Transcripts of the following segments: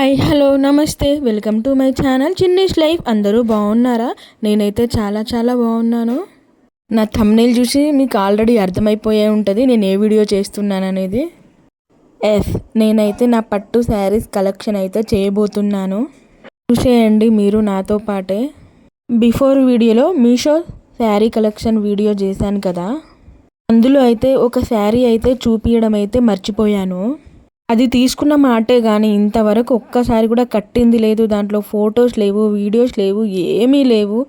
Hi hello నమస్తే. Welcome to my channel Chinnish life. అందరూ బాగున్నారా? నేనైతే చాలా చాలా బాగున్నాను. నా థమ్నేల్ చూసి మీకు ఆల్రెడీ అర్థమైపోయే ఉంటుంది నేను ఏ వీడియో చేస్తున్నాను అనేది ఎస్ నేనైతే నా పట్టు శారీస్ కలెక్షన్ అయితే చేయబోతున్నాను. చూసేయండి మీరు నాతో పాటే. బిఫోర్ వీడియోలో మీషో శారీ కలెక్షన్ వీడియో చేశాను కదా. అందులో అయితే ఒక శారీ అయితే చూపించడం అయితే మర్చిపోయాను. అది తీసుకున్న మాటే కానీ ఇంతవరకు ఒక్కసారి కూడా కట్టింది లేదు. దాంట్లో ఫొటోస్ లేవు వీడియోస్ లేవు ఏమీ లేవు.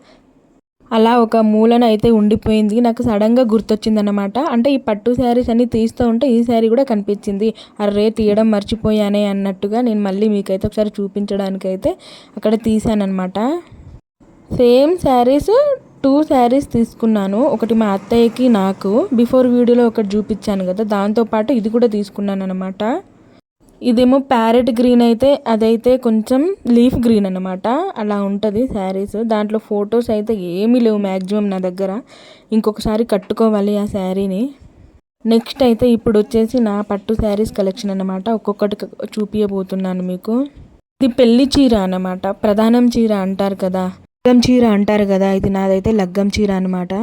అలా ఒక మూలన అయితే ఉండిపోయింది. నాకు సడన్గా గుర్తొచ్చిందనమాట అంటే ఈ పట్టు శారీస్ అన్ని తీస్తూ ఉంటే ఈ శారీ కూడా కనిపించింది. అర్రే తీయడం మర్చిపోయానే అన్నట్టుగా నేను మళ్ళీ మీకైతే ఒకసారి చూపించడానికైతే అక్కడ తీసానమాట సేమ్ శారీస్ టూ శారీస్ తీసుకున్నాను. ఒకటి మా అత్తయ్యకి నాకు. బిఫోర్ వీడియోలో ఒకటి చూపించాను కదా. దాంతోపాటు ఇది కూడా తీసుకున్నాను అనమాట ఇదేమో ప్యారెట్ గ్రీన్ అయితే అదైతే కొంచెం లీఫ్ గ్రీన్ అనమాట అలా ఉంటుంది శారీస్. దాంట్లో ఫొటోస్ అయితే ఏమీ లేవు మ్యాక్సిమం నా దగ్గర. ఇంకొకసారి కట్టుకోవాలి ఆ శారీని. నెక్స్ట్ అయితే ఇప్పుడు వచ్చేసి నా పట్టు శారీస్ కలెక్షన్ అనమాట ఒక్కొక్కటి చూపించబోతున్నాను మీకు. ఇది పెళ్ళి చీర అనమాట ప్రధానం చీర అంటారు కదా. లగ్గం చీర అంటారు కదా. ఇది నాదైతే లగ్గం చీర అనమాట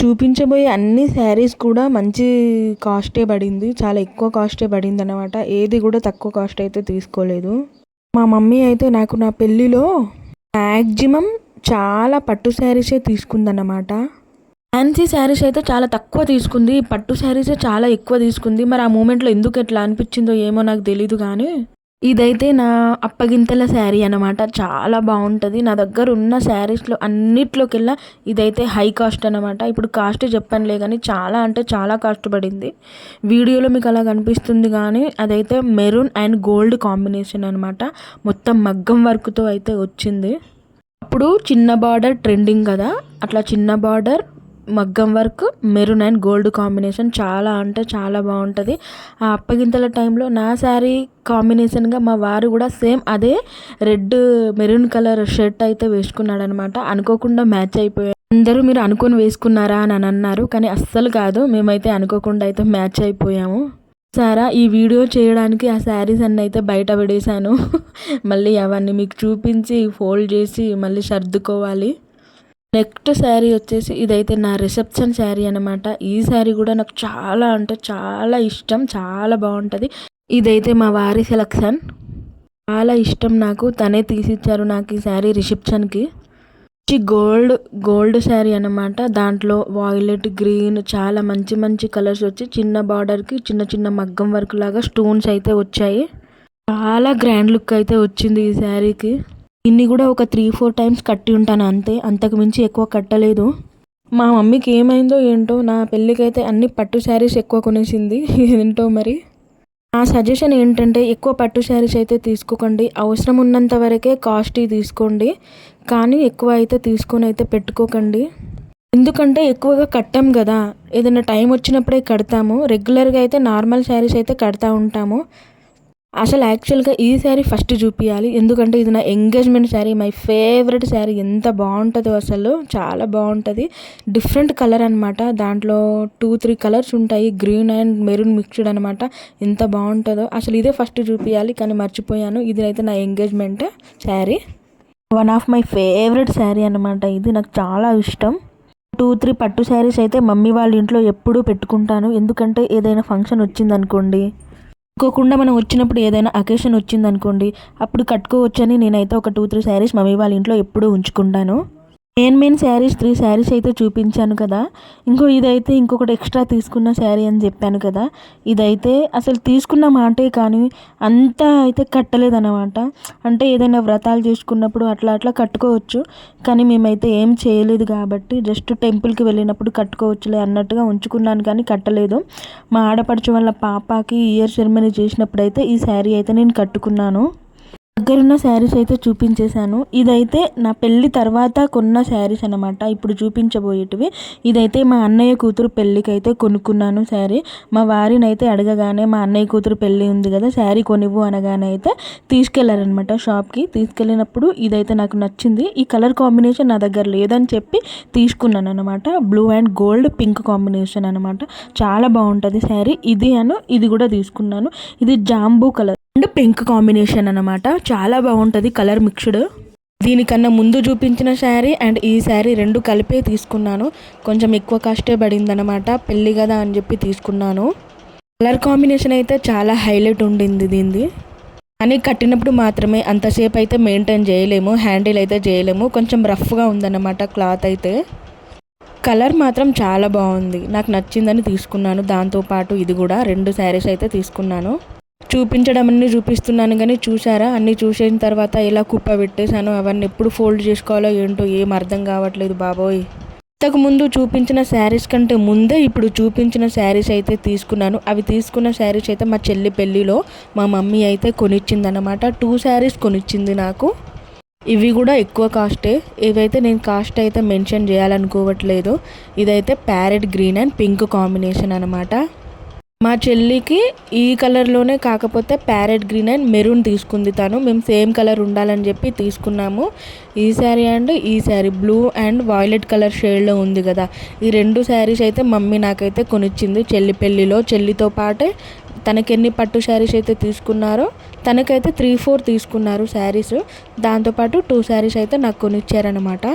చూపించబోయే అన్ని శారీస్ కూడా మంచి కాస్టే పడింది. చాలా ఎక్కువ కాస్టే పడింది అనమాట ఏది కూడా తక్కువ కాస్ట్ అయితే తీసుకోలేదు. మా మమ్మీ అయితే నాకు నా పెళ్ళిలో మ్యాక్సిమం చాలా పట్టు శారీసే తీసుకుందన్నమాట. ఫ్యాన్సీ శారీస్ అయితే చాలా తక్కువ తీసుకుంది. పట్టు శారీసే చాలా ఎక్కువ తీసుకుంది. మరి ఆ మూమెంట్లో ఎందుకు ఎట్లా అనిపించిందో ఏమో నాకు తెలీదు కానీ ఇదైతే నా అప్పగింతల శారీ అనమాట చాలా బాగుంటుంది. నా దగ్గర ఉన్న శారీస్లో అన్నిట్లోకెల్లా ఇదైతే హై కాస్ట్ అనమాట ఇప్పుడు కాస్ట్ చెప్పనులే కానీ చాలా అంటే చాలా కాస్ట్ పడింది. వీడియోలో మీకు అలా కనిపిస్తుంది కానీ అదైతే మెరూన్ అండ్ గోల్డ్ కాంబినేషన్ అనమాట మొత్తం మగ్గం వర్క్తో అయితే వచ్చింది. అప్పుడు చిన్న బార్డర్ ట్రెండింగ్ కదా. అట్లా చిన్న బార్డర్ మగ్గం work maroon and gold combination చాలా అంటే చాలా బాగుంటుంది. ఆ అప్పగింతల టైంలో నా శారీ కాంబినేషన్గా మా వారు కూడా సేమ్ అదే రెడ్ మెరూన్ కలర్ షర్ట్ అయితే వేసుకున్నాడు అనమాట అనుకోకుండా మ్యాచ్ అయిపోయాయి అందరూ మీరు అనుకొని వేసుకున్నారా అని అన్నారు కానీ అస్సలు కాదు. మేమైతే అనుకోకుండా అయితే మ్యాచ్ అయిపోయాము. సారా ఈ వీడియో చేయడానికి ఆ శారీస్ అన్నీ అయితే బయట పడేశాను. మళ్ళీ అవన్నీ మీకు చూపించి ఫోల్డ్ చేసి మళ్ళీ సర్దుకోవాలి. నెక్స్ట్ శారీ వచ్చేసి ఇదైతే నా రిసెప్షన్ శారీ అనమాట ఈ శారీ కూడా నాకు చాలా అంటే చాలా ఇష్టం చాలా బాగుంటుంది. ఇదైతే మా వారి సెలక్షన్. చాలా ఇష్టం నాకు తనే తీసిచ్చారు నాకు ఈ శారీ రిసెప్షన్కి గోల్డ్ గోల్డ్ శారీ అనమాట దాంట్లో వాయిలెట్ గ్రీన్ చాలా మంచి మంచి కలర్స్ వచ్చి చిన్న బార్డర్కి చిన్న చిన్న మగ్గం వర్క్ లాగా స్టోన్స్ అయితే వచ్చాయి. చాలా గ్రాండ్ లుక్ అయితే వచ్చింది ఈ శారీకి. ఇన్ని కూడా ఒక త్రీ ఫోర్ టైమ్స్ కట్టి ఉంటాను అంతే. అంతకు మించి ఎక్కువ కట్టలేదు. మా మమ్మీకి ఏమైందో ఏంటో నా పెళ్ళికైతే అన్ని పట్టు శారీస్ ఎక్కువ కొనేసింది. ఏంటో మరి? నా సజెషన్ ఏంటంటే ఎక్కువ పట్టు శారీస్ అయితే తీసుకోకండి. అవసరం ఉన్నంత వరకే కాస్ట్లీ తీసుకోండి. కానీ ఎక్కువ అయితే తీసుకొని అయితే పెట్టుకోకండి. ఎందుకంటే ఎక్కువగా కట్టాం కదా. ఏదైనా టైం వచ్చినప్పుడే కడతాము. రెగ్యులర్గా అయితే నార్మల్ శారీస్ అయితే కడతా ఉంటాము. అసలు యాక్చువల్గా ఈ శారీ ఫస్ట్ చూపించాలి ఎందుకంటే ఇది నా engagement sari. My favourite sari. ఎంత బాగుంటుందో అసలు. చాలా బాగుంటుంది. డిఫరెంట్ కలర్ అనమాట దాంట్లో టూ త్రీ కలర్స్ ఉంటాయి. గ్రీన్ అండ్ మెరూన్ మిక్స్డ్ అనమాట ఎంత బాగుంటుందో. అసలు ఇదే ఫస్ట్ చూపించాలి కానీ మర్చిపోయాను. ఇది అయితే నా engagement sari. One of my favourite sari అనమాట ఇది. నాకు చాలా ఇష్టం. టూ త్రీ పట్టు శారీస్ అయితే మమ్మీ వాళ్ళ ఇంట్లో ఎప్పుడూ పెట్టుకుంటాను. ఎందుకంటే ఏదైనా ఫంక్షన్ వచ్చిందనుకోండి. అనుకోకుండా మనం వచ్చినప్పుడు ఏదైనా అకేషన్ వచ్చిందనుకోండి అప్పుడు కట్టుకోవచ్చని నేనైతే ఒక టూ త్రీ శారీస్ మమ్మీ వాళ్ళ ఇంట్లో ఎప్పుడూ ఉంచుకుంటాను. Main main saris three saris అయితే చూపించాను కదా. ఇంకో ఇదైతే ఇంకొకటి ఎక్స్ట్రా తీసుకున్న శారీ అని చెప్పాను కదా. ఇదైతే అసలు తీసుకున్న మాటే కానీ అంతా అయితే కట్టలేదన్నమాట. అంటే ఏదైనా వ్రతాలు చేసుకున్నప్పుడు అట్లా అట్లా కట్టుకోవచ్చు. కానీ మేమైతే ఏం చేయలేదు కాబట్టి జస్ట్ టెంపుల్కి వెళ్ళినప్పుడు కట్టుకోవచ్చులే అన్నట్టుగా ఉంచుకున్నాను కానీ కట్టలేదు. మా ఆడపడుచు వాళ్ళ పాపకి ఇయర్ సెరమనీ చేసినప్పుడు అయితే ఈ శారీ అయితే నేను కట్టుకున్నాను. దగ్గరున్న శారీస్ అయితే చూపించేశాను. ఇదైతే నా పెళ్ళి తర్వాత కొన్న శారీస్ అనమాట ఇప్పుడు చూపించబోయేటివి. ఇదైతే మా అన్నయ్య కూతురు పెళ్ళికి అయితే కొనుక్కున్నాను శారీ. మా వారిని అయితే అడగగానే మా అన్నయ్య కూతురు పెళ్ళి ఉంది కదా శారీ కొనివ్వు అనగానే అయితే తీసుకెళ్ళారనమాట షాప్కి. తీసుకెళ్ళినప్పుడు ఇదైతే నాకు నచ్చింది. ఈ కలర్ కాంబినేషన్ నా దగ్గర లేదని చెప్పి తీసుకున్నాను అనమాట blue and gold pink combination అనమాట చాలా బాగుంటుంది శారీ. ఇది అను ఇది కూడా తీసుకున్నాను. ఇది జాంబూ కలర్. పింక్ కాంబినేషన్ అనమాట చాలా బాగుంటుంది కలర్ మిక్స్డ్. దీనికన్నా ముందు చూపించిన శారీ అండ్ ఈ శారీ రెండు కలిపే తీసుకున్నాను. కొంచెం ఎక్కువ కాస్టే పడిందనమాట పెళ్ళి కదా అని చెప్పి తీసుకున్నాను. కలర్ కాంబినేషన్ అయితే చాలా హైలైట్ ఉండింది దీనిది. కానీ కట్టినప్పుడు మాత్రమే అంతసేపు అయితే మెయింటైన్ చేయలేము. హ్యాండిల్ అయితే చేయలేము. కొంచెం రఫ్గా ఉందన్నమాట క్లాత్ అయితే. కలర్ మాత్రం చాలా బాగుంది. నాకు నచ్చిందని తీసుకున్నాను. దాంతోపాటు ఇది కూడా రెండు శారీస్ అయితే తీసుకున్నాను. చూపించడం అన్ని చూపిస్తున్నాను కానీ చూసారా అన్నీ చూసిన తర్వాత ఎలా కుప్ప పెట్టేశాను అవన్నీ ఎప్పుడు ఫోల్డ్ చేసుకోవాలో ఏంటో ఏం అర్థం కావట్లేదు బాబోయ్. ఇంతకుముందు చూపించిన శారీస్ కంటే ముందే ఇప్పుడు చూపించిన శారీస్ అయితే తీసుకున్నాను. అవి తీసుకున్న శారీస్ అయితే మా చెల్లి పెళ్ళిలో మా మమ్మీ అయితే కొనిచ్చిందనమాట టూ శారీస్ కొనిచ్చింది నాకు. ఇవి కూడా ఎక్కువ కాస్టే. ఇవైతే నేను కాస్ట్ అయితే మెన్షన్ చేయాలనుకోవట్లేదు. ఇదైతే parrot green and pink combination అనమాట మా చెల్లికి ఈ కలర్లోనే కాకపోతే ప్యారెట్ గ్రీన్ అండ్ మెరూన్ తీసుకుంది తను. మేము సేమ్ కలర్ ఉండాలని చెప్పి తీసుకున్నాము. ఈ శారీ అండ్ ఈ sari blue and violet colour షేడ్లో ఉంది కదా. ఈ రెండు శారీస్ అయితే మమ్మీ నాకైతే కొనిచ్చింది చెల్లి పెళ్ళిలో. చెల్లితో పాటే తనకి ఎన్ని పట్టు శారీస్ అయితే తీసుకున్నారో తనకైతే త్రీ ఫోర్ తీసుకున్నారు శారీస్. దాంతోపాటు టూ శారీస్ అయితే నాకు కొనిచ్చారనమాట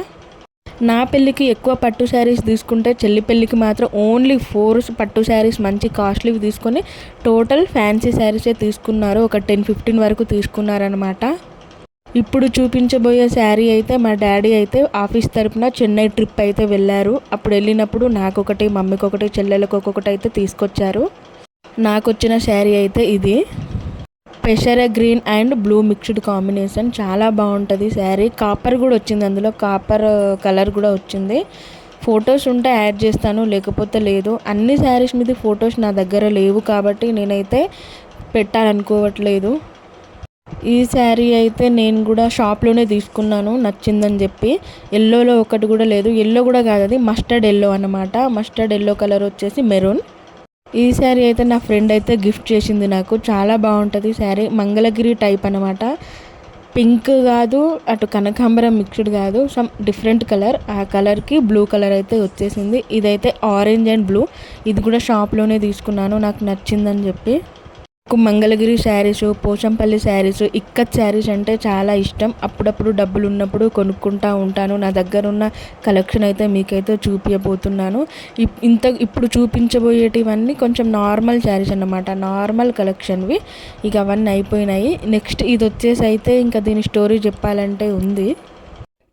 నా పెళ్ళికి ఎక్కువ పట్టు శారీస్ తీసుకుంటే చెల్లి పెళ్ళికి మాత్రం ఓన్లీ ఫోర్ పట్టు శారీస్ మంచి కాస్ట్లీవి తీసుకొని టోటల్ ఫ్యాన్సీ శారీసే తీసుకున్నారు. ఒక టెన్ ఫిఫ్టీన్ వరకు తీసుకున్నారనమాట ఇప్పుడు చూపించబోయే శారీ అయితే మా డాడీ అయితే ఆఫీస్ తరపున చెన్నై ట్రిప్ అయితే వెళ్ళారు. అప్పుడు వెళ్ళినప్పుడు నాకు ఒకటి మమ్మీకి ఒకటి చెల్లెలకు ఒక్కొక్కటి అయితే తీసుకొచ్చారు. నాకు వచ్చిన శారీ అయితే ఇది. పెషర green and blue mixed combination. చాలా బాగుంటుంది శారీ. కాపర్ కూడా వచ్చింది అందులో. కాపర్ uh, కలర్ కూడా వచ్చింది. ఫొటోస్ ఉంటే యాడ్ చేస్తాను లేకపోతే లేదు. అన్ని శారీస్ మీద ఫొటోస్ నా దగ్గర లేవు కాబట్టి నేనైతే పెట్టాలనుకోవట్లేదు. ఈ శారీ అయితే నేను కూడా షాప్లోనే తీసుకున్నాను నచ్చిందని చెప్పి. ఎల్లోలో ఒకటి కూడా లేదు. ఎల్లో కూడా కాదు అది మస్టర్డ్ ఎల్లో అనమాట మస్టర్డ్ ఎల్లో కలర్ వచ్చేసి మెరూన్. ఈ శారీ అయితే నా ఫ్రెండ్ అయితే గిఫ్ట్ చేసింది నాకు. చాలా బాగుంటుంది శారీ. మంగళగిరి టైప్ అనమాట పింక్ కాదు అటు కనకాంబరం మిక్స్డ్ కాదు. Some different colour. ఆ కలర్కి బ్లూ కలర్ అయితే వచ్చేసింది. ఇదైతే ఆరెంజ్ అండ్ బ్లూ. ఇది కూడా షాప్లోనే తీసుకున్నాను. నాకు నచ్చిందని చెప్పి. నాకు మంగళగిరి శారీస్ పోచంపల్లి శారీస్ ఇక్కత్ శారీస్ అంటే చాలా ఇష్టం. అప్పుడప్పుడు డబ్బులు ఉన్నప్పుడు కొనుక్కుంటా ఉంటాను. నా దగ్గర ఉన్న కలెక్షన్ అయితే మీకైతే చూపించబోతున్నాను ఇంత ఇప్పుడు చూపించబోయేటివన్నీ కొంచెం నార్మల్ శారీస్ అన్నమాట. నార్మల్ కలెక్షన్వి ఇక అవన్నీ అయిపోయినాయి. నెక్స్ట్ ఇది వచ్చేసి అయితే ఇంకా దీని స్టోరీ చెప్పాలంటే ఉంది.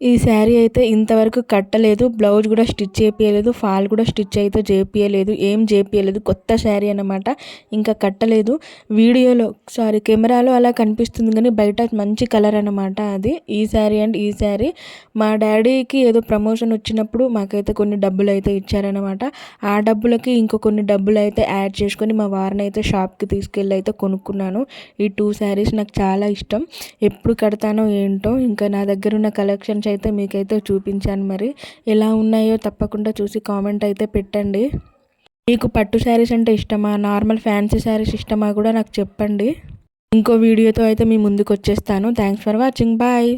ఈ శారీ అయితే ఇంతవరకు కట్టలేదు. బ్లౌజ్ కూడా స్టిచ్ చేపియలేదు. ఫాల్ కూడా స్టిచ్ అయితే చేపియలేదు. ఏం చేపియలేదు. కొత్త శారీ అనమాట ఇంకా కట్టలేదు. వీడియోలో సారీ కెమెరాలో అలా కనిపిస్తుంది కానీ బయట మంచి కలర్ అనమాట అది. ఈ శారీ అండ్ ఈ శారీ. మా డాడీకి ఏదో ప్రమోషన్ వచ్చినప్పుడు మాకైతే కొన్ని డబ్బులు అయితే ఇచ్చారనమాట ఆ డబ్బులకి ఇంకో కొన్ని డబ్బులు అయితే యాడ్ చేసుకొని మా వారిని అయితే షాప్కి తీసుకెళ్ళి అయితే కొనుక్కున్నాను. ఈ టూ శారీస్ నాకు చాలా ఇష్టం. ఎప్పుడు కడతానో ఏంటో ఇంకా నా దగ్గర ఉన్న కలెక్షన్స్ అయితే మీకైతే చూపించాను మరి. ఎలా ఉన్నాయో తప్పకుండా చూసి కామెంట్ అయితే పెట్టండి. మీకు పట్టు శారీస్ అంటే ఇష్టమా? నార్మల్ ఫ్యాన్సీ శారీస్ ఇష్టమా కూడా నాకు చెప్పండి. ఇంకో వీడియోతో అయితే మీ ముందుకు వచ్చేస్తాను. Thanks for watching. బాయ్.